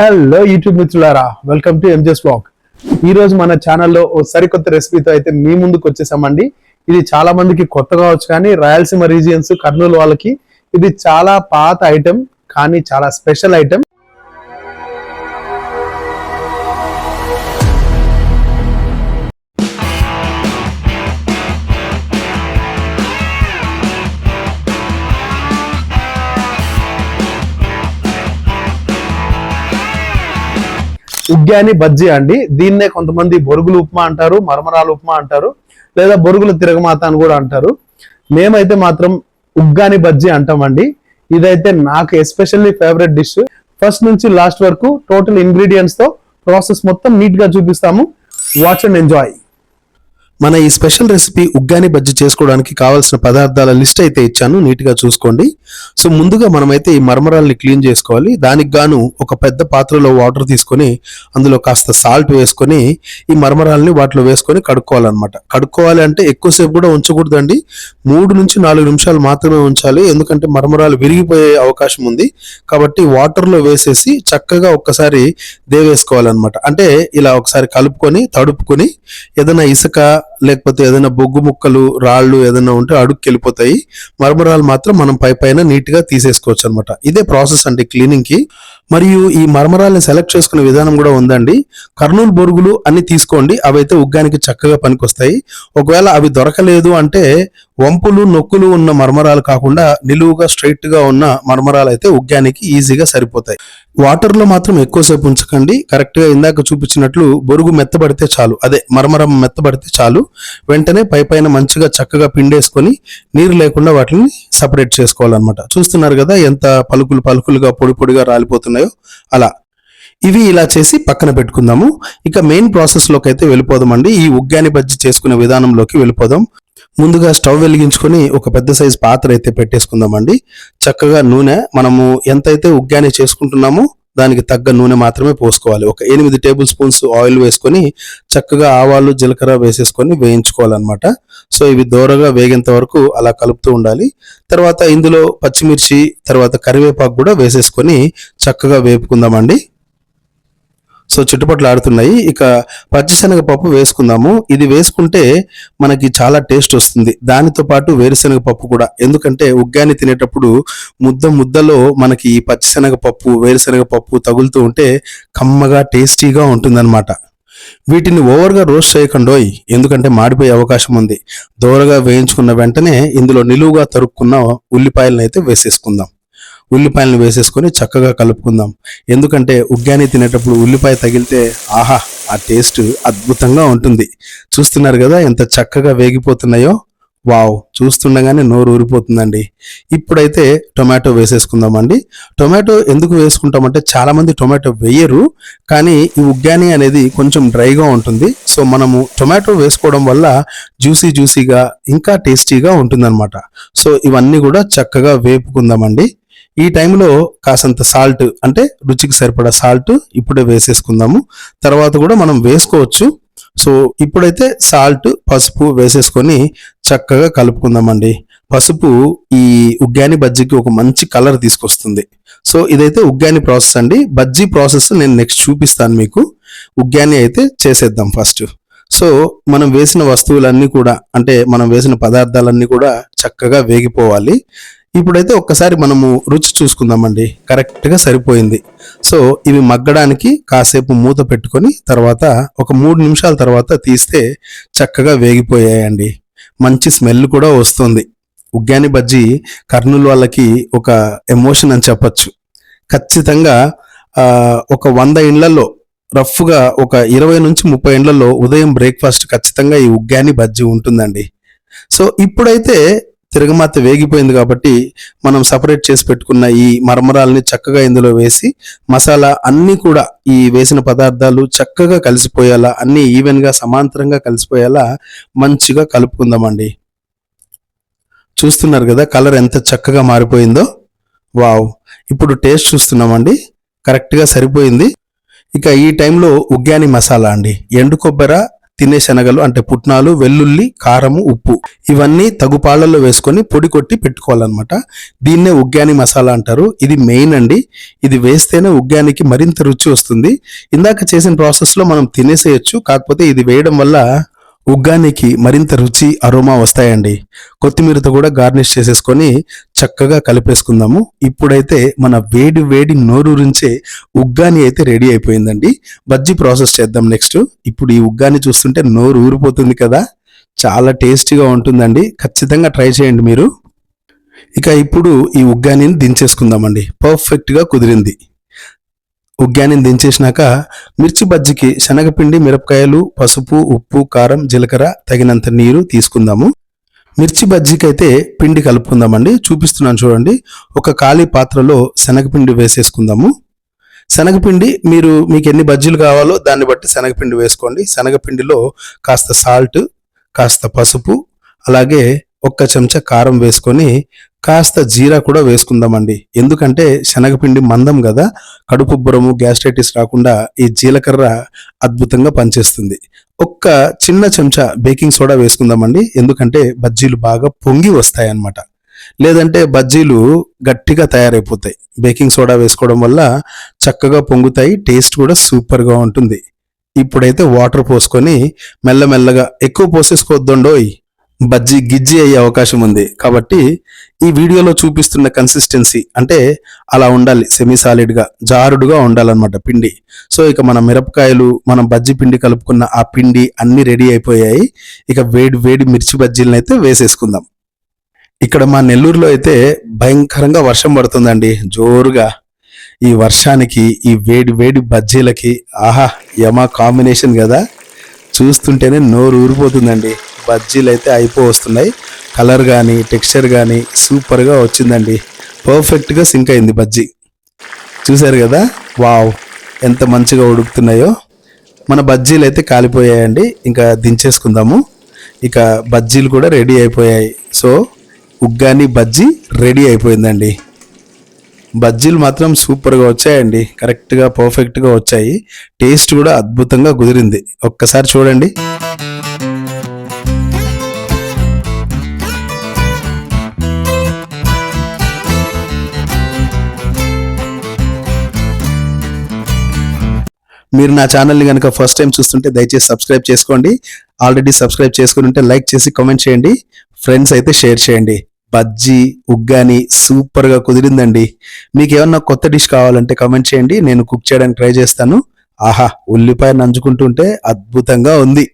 Hello YouTube మిత్రులారా. Welcome to MJ's blog ఈ రోజు మన ఛానల్లో ఓ సరికొత్త రెసిపీతో అయితే మీ ముందుకు వచ్చేసామండి. ఇది చాలా మందికి కొత్త కావచ్చు కానీ రాయలసీమ రీజియన్స్ కర్నూలు వాళ్ళకి ఇది చాలా పాత ఐటెం కానీ చాలా స్పెషల్ ఐటెం ఉగ్గాని బజ్జీ అండి. దీన్నే కొంతమంది బొరుగులు ఉప్మా అంటారు మరమరాలు ఉప్మా అంటారు లేదా బొరుగులు తిరగమాత అని కూడా అంటారు. మేమైతే మాత్రం ఉగ్గాని బజ్జీ అంటామండి. ఇదైతే నాకు ఎస్పెషల్లీ ఫేవరెట్ డిష్ ఫస్ట్ నుంచి లాస్ట్ వరకు టోటల్ ఇంగ్రీడియంట్స్తో ప్రాసెస్ మొత్తం నీట్గా చూపిస్తాము. వాచ్ అండ్ ఎంజాయ్ మన ఈ స్పెషల్ రెసిపీ ఉగ్గాని బజ్జీ చేసుకోవడానికి కావాల్సిన పదార్థాల లిస్ట్ అయితే ఇచ్చాను నీట్గా చూసుకోండి. సో ముందుగా మనమైతే ఈ మర్మరాల్ని క్లీన్ చేసుకోవాలి. దానికి గాను ఒక పెద్ద పాత్రలో వాటర్ తీసుకొని అందులో కాస్త సాల్ట్ వేసుకొని ఈ మర్మరాల్ని వాటిలో వేసుకొని కడుక్కోవాలన్నమాట. కడుక్కోవాలి అంటే ఎక్కువసేపు కూడా ఉంచకూడదండి. మూడు నుంచి నాలుగు నిమిషాలు మాత్రమే ఉంచాలి. ఎందుకంటే మర్మరాలు విరిగిపోయే అవకాశం ఉంది. కాబట్టి వాటర్లో వేసేసి చక్కగా ఒక్కసారి దేవేసుకోవాలన్నమాట. అంటే ఇలా ఒకసారి కలుపుకొని తడుపుకొని ఏదైనా ఇసుక లేకపోతే ఏదైనా బొగ్గు ముక్కలు రాళ్ళు ఏదైనా ఉంటే అడుగుకి వెళ్ళిపోతాయి మరమరాలు మాత్రం మనం పై పైన నీట్గా తీసేసుకోవచ్చు అనమాట ఇదే ప్రాసెస్ అండి క్లీనింగ్కి మరియు ఈ మర్మరాలను సెలెక్ట్ చేసుకునే విధానం కూడా ఉందండి. కర్నూలు బొరుగులు అన్ని తీసుకోండి. అవైతే ఉగ్గానికి చక్కగా పనికొస్తాయి. ఒకవేళ అవి దొరకలేదు అంటే వంపులు నొక్కులు ఉన్న మర్మరాలు కాకుండా నిలువుగా స్ట్రైట్గా ఉన్న మర్మరాలు అయితే ఉగ్గానికి ఈజీగా సరిపోతాయి. వాటర్లో మాత్రం ఎక్కువసేపు ఉంచకండి. కరెక్ట్గా ఇందాక చూపించినట్లు బొరుగు మెత్తబడితే చాలు. అదే మర్మరం మెత్తబడితే చాలు. వెంటనే పై పైన మంచిగా చక్కగా పిండేసుకొని నీరు లేకుండా వాటిని సపరేట్ చేసుకోవాలన్నమాట. చూస్తున్నారు కదా ఎంత పలుకులు పలుకులుగా పొడి పొడిగా రాలిపోతున్నాయి. అలా. ఇవి ఇలా చేసి పక్కన పెట్టుకుందాము. ఇక మెయిన్ ప్రాసెస్లోకి అయితే వెళ్ళిపోదామండి. ఈ ఉగ్గాని బజ్జి చేసుకునే విధానంలోకి వెళ్ళిపోదాం. ముందుగా స్టవ్ వెలిగించుకొని ఒక పెద్ద సైజ్ పాత్ర అయితే పెట్టేసుకుందామండి. చక్కగా నూనె మనము ఎంతైతే ఉగ్గాని చేసుకుంటున్నామో దానికి తగ్గ నూనె మాత్రమే పోసుకోవాలి. ఒక ఎనిమిది టేబుల్ స్పూన్స్ ఆయిల్ వేసుకొని చక్కగా ఆవాలు జీలకర్ర వేసేసుకొని వేయించుకోవాలన్నమాట. సో ఇవి దోరగా వేగేంత వరకు అలా కలుపుతూ ఉండాలి. తర్వాత ఇందులో పచ్చిమిర్చి తర్వాత కరివేపాకు కూడా వేసేసుకొని చక్కగా వేపుకుందామండి. సో చుట్టుపట్ల ఆడుతున్నాయి. ఇక పచ్చిశనగపప్పు వేసుకుందాము. ఇది వేసుకుంటే మనకి చాలా టేస్ట్ వస్తుంది. దానితో పాటు వేరుశనగ పప్పు కూడా. ఎందుకంటే ఉగ్గాని తినేటప్పుడు ముద్ద ముద్దలో మనకి ఈ పచ్చిశనగ పప్పు వేరుశనగ పప్పు తగులుతూ ఉంటే కమ్మగా టేస్టీగా ఉంటుందన్నమాట. వీటిని ఓవర్గా రోస్ట్ చేయకండోయ్. ఎందుకంటే మాడిపోయే అవకాశం ఉంది. దోరగా వేయించుకున్న వెంటనే ఇందులో నిలువుగా తరుక్కున్న ఉల్లిపాయలను అయితే వేసేసుకుందాం. ఉల్లిపాయలను వేసేసుకొని చక్కగా కలుపుకుందాం. ఎందుకంటే ఉగ్గాని తినేటప్పుడు ఉల్లిపాయ తగిలితే ఆహా ఆ టేస్ట్ అద్భుతంగా ఉంటుంది. చూస్తున్నారు కదా ఎంత చక్కగా వేగిపోతున్నాయో? వావ్ చూస్తుండగానే నోరు ఊరిపోతుందండి. ఇప్పుడైతే టొమాటో వేసేసుకుందామండి. టొమాటో ఎందుకు వేసుకుంటామంటే చాలామంది టొమాటో వేయరు కానీ ఈ ఉగ్గాని అనేది కొంచెం డ్రైగా ఉంటుంది. సో మనము టొమాటో వేసుకోవడం వల్ల జ్యూసీ జ్యూసీగా ఇంకా టేస్టీగా ఉంటుందన్నమాట. సో ఇవన్నీ కూడా చక్కగా వేపుకుందామండి. ఈ టైంలో కాసంత సాల్ట్ అంటే రుచికి సరిపడా సాల్ట్ ఇప్పుడే వేసేసుకుందాము. తర్వాత కూడా మనం వేసుకోవచ్చు. సో ఇప్పుడైతే సాల్ట్ పసుపు వేసేసుకొని చక్కగా కలుపుకుందామండి. పసుపు ఈ ఉగ్గాని బజ్జీకి ఒక మంచి కలర్ తీసుకొస్తుంది. సో ఇదైతే ఉగ్గాని ప్రాసెస్ అండి. బజ్జీ ప్రాసెస్ నేను నెక్స్ట్ చూపిస్తాను మీకు. ఉగ్గాని అయితే చేసేద్దాం ఫస్ట్ సో మనం వేసిన వస్తువులన్నీ కూడా అంటే మనం వేసిన పదార్థాలన్నీ కూడా చక్కగా వేగిపోవాలి. ఇప్పుడైతే ఒక్కసారి మనము రుచి చూసుకుందామండి. కరెక్ట్గా సరిపోయింది. సో ఇవి మగ్గడానికి కాసేపు మూత పెట్టుకొని తర్వాత ఒక మూడు నిమిషాల తర్వాత తీస్తే చక్కగా వేగిపోయాయండి. మంచి స్మెల్ కూడా వస్తుంది. ఉగ్గాని బజ్జీ కర్నూలు వాళ్ళకి ఒక ఎమోషన్ అని చెప్పచ్చు. ఖచ్చితంగా ఒక వంద ఇండ్లలో రఫ్గా ఒక ఇరవై నుంచి ముప్పై ఇండ్లలో ఉదయం బ్రేక్ఫాస్ట్ ఖచ్చితంగా ఈ ఉగ్గాని బజ్జీ ఉంటుందండి. సో ఇప్పుడైతే తిరగమాత వేగిపోయింది కాబట్టి మనం సపరేట్ చేసి పెట్టుకున్న ఈ మరమరాల్ని చక్కగా ఇందులో వేసి మసాలా అన్నీ కూడా ఈ వేసిన పదార్థాలు చక్కగా కలిసిపోయేలా అన్నీ ఈవెన్గా సమాంతరంగా కలిసిపోయేలా మంచిగా కలుపుకుందామండి. చూస్తున్నారు కదా కలర్ ఎంత చక్కగా మారిపోయిందో? వావ్! ఇప్పుడు టేస్ట్ చూస్తున్నామండి. కరెక్ట్గా సరిపోయింది. ఇక ఈ టైంలో ఉగ్గాని మసాలా అండి. ఎండు కొబ్బర తినే శనగలు అంటే పుట్నాలు వెల్లుల్లి కారము ఉప్పు. ఇవన్నీ తగు పాళ్ళల్లో వేసుకొని పొడి కొట్టి పెట్టుకోవాలన్నమాట. దీన్నే ఉగ్గాని మసాలా అంటారు. ఇది మెయిన్ అండి. ఇది వేస్తేనే ఉగ్గానికి మరింత రుచి వస్తుంది. ఇందాక చేసిన ప్రాసెస్లో మనం తినేసేయచ్చు. కాకపోతే ఇది వేయడం వల్ల ఉగ్గానికి మరింత రుచి అరోమా వస్తాయండి. కొత్తిమీరతో కూడా గార్నిష్ చేసేసుకొని చక్కగా కలిపేసుకుందాము. ఇప్పుడైతే మన వేడి వేడి నోరూరించే ఉగ్గాని అయితే రెడీ అయిపోయిందండి. బజ్జీ ప్రాసెస్ చేద్దాం నెక్స్ట్. ఇప్పుడు ఈ ఉగ్గాని చూస్తుంటే నోరు ఊరిపోతుంది కదా. చాలా టేస్టీగా ఉంటుందండి. ఖచ్చితంగా ట్రై చేయండి మీరు. ఇక ఇప్పుడు ఈ ఉగ్గానిని దించేసుకుందామండి. పర్ఫెక్ట్గా కుదిరింది. ఉగ్గాన్ని దించేసినాక మిర్చి బజ్జికి శనగపిండి మిరపకాయలు పసుపు ఉప్పు కారం జీలకర్ర తగినంత నీరు తీసుకుందాము. మిర్చి బజ్జీకి అయితే పిండి కలుపుకుందామండి. చూపిస్తున్నాను చూడండి. ఒక ఖాళీ పాత్రలో శనగపిండి వేసేసుకుందాము. శనగపిండి మీరు మీకు ఎన్ని బజ్జీలు కావాలో దాన్ని బట్టి శనగపిండి వేసుకోండి. శనగపిండిలో కాస్త సాల్ట్ కాస్త పసుపు అలాగే ఒక్క చెంచా కారం వేసుకొని కాస్త జీరా కూడా వేసుకుందామండి. ఎందుకంటే శనగపిండి మందం కదా కడుపు బురము గ్యాస్ట్రైటిస్ రాకుండా ఈ జీలకర్ర అద్భుతంగా పనిచేస్తుంది. ఒక్క చిన్న చెంచా బేకింగ్ సోడా వేసుకుందామండి. ఎందుకంటే బజ్జీలు బాగా పొంగి వస్తాయన్నమాట. లేదంటే బజ్జీలు గట్టిగా తయారైపోతాయి. బేకింగ్ సోడా వేసుకోవడం వల్ల చక్కగా పొంగుతాయి టేస్ట్ కూడా సూపర్గా ఉంటుంది. ఇప్పుడైతే వాటర్ పోసుకొని మెల్లమెల్లగా ఎక్కువ పోసేసుకోవద్దండోయ్. బజ్జీ గిజ్జి అయ్యే అవకాశం ఉంది. కాబట్టి ఈ వీడియోలో చూపిస్తున్న కన్సిస్టెన్సీ అంటే అలా ఉండాలి సెమీ సాలిడ్గా జారుడుగా ఉండాలన్నమాట పిండి. సో ఇక మన మిరపకాయలు మనం బజ్జీ పిండి కలుపుకున్న ఆ పిండి అన్ని రెడీ అయిపోయాయి. ఇక వేడి వేడి మిర్చి బజ్జీలను అయితే వేసేసుకుందాం. ఇక్కడ మా నెల్లూరులో అయితే భయంకరంగా వర్షం పడుతుందండి జోరుగా. ఈ వర్షానికి ఈ వేడి వేడి బజ్జీలకి ఆహా యమా కాంబినేషన్ కదా. చూస్తుంటేనే నోరు ఊరిపోతుందండి. బజ్జీలు అయితే అయిపో వస్తున్నాయి కలర్ కానీ టెక్స్చర్ కానీ సూపర్గా వచ్చిందండి. పర్ఫెక్ట్గా సింక్ అయింది బజ్జీ. చూశారు కదా? వావ్! ఎంత మంచిగా ఉడుకుతున్నాయో. మన బజ్జీలు అయితే కాలిపోయాయండి. ఇంకా దించేసుకుందాము. ఇక బజ్జీలు కూడా రెడీ అయిపోయాయి. సో ఉగ్గాని బజ్జీ రెడీ అయిపోయిందండి. బజ్జీలు మాత్రం సూపర్గా వచ్చాయండి. కరెక్ట్గా పర్ఫెక్ట్గా వచ్చాయి. టేస్ట్ కూడా అద్భుతంగా కుదిరింది. ఒక్కసారి చూడండి. మీరు నా ఛానల్ని కనుక ఫస్ట్ టైం చూస్తుంటే దయచేసి సబ్స్క్రైబ్ చేసుకోండి. ఆల్రెడీ సబ్స్క్రైబ్ చేసుకుని ఉంటే లైక్ చేసి కామెంట్ చేయండి. ఫ్రెండ్స్ అయితే షేర్ చేయండి. బజ్జీ ఉగ్గాని సూపర్గా కుదిరిందండి. మీకు ఏమన్నా కొత్త డిష్ కావాలంటే కామెంట్ చేయండి. నేను కుక్ చేయడానికి ట్రై చేస్తాను. ఆహా ఉల్లిపాయ నంచుకుంటుంటే అద్భుతంగా ఉంది.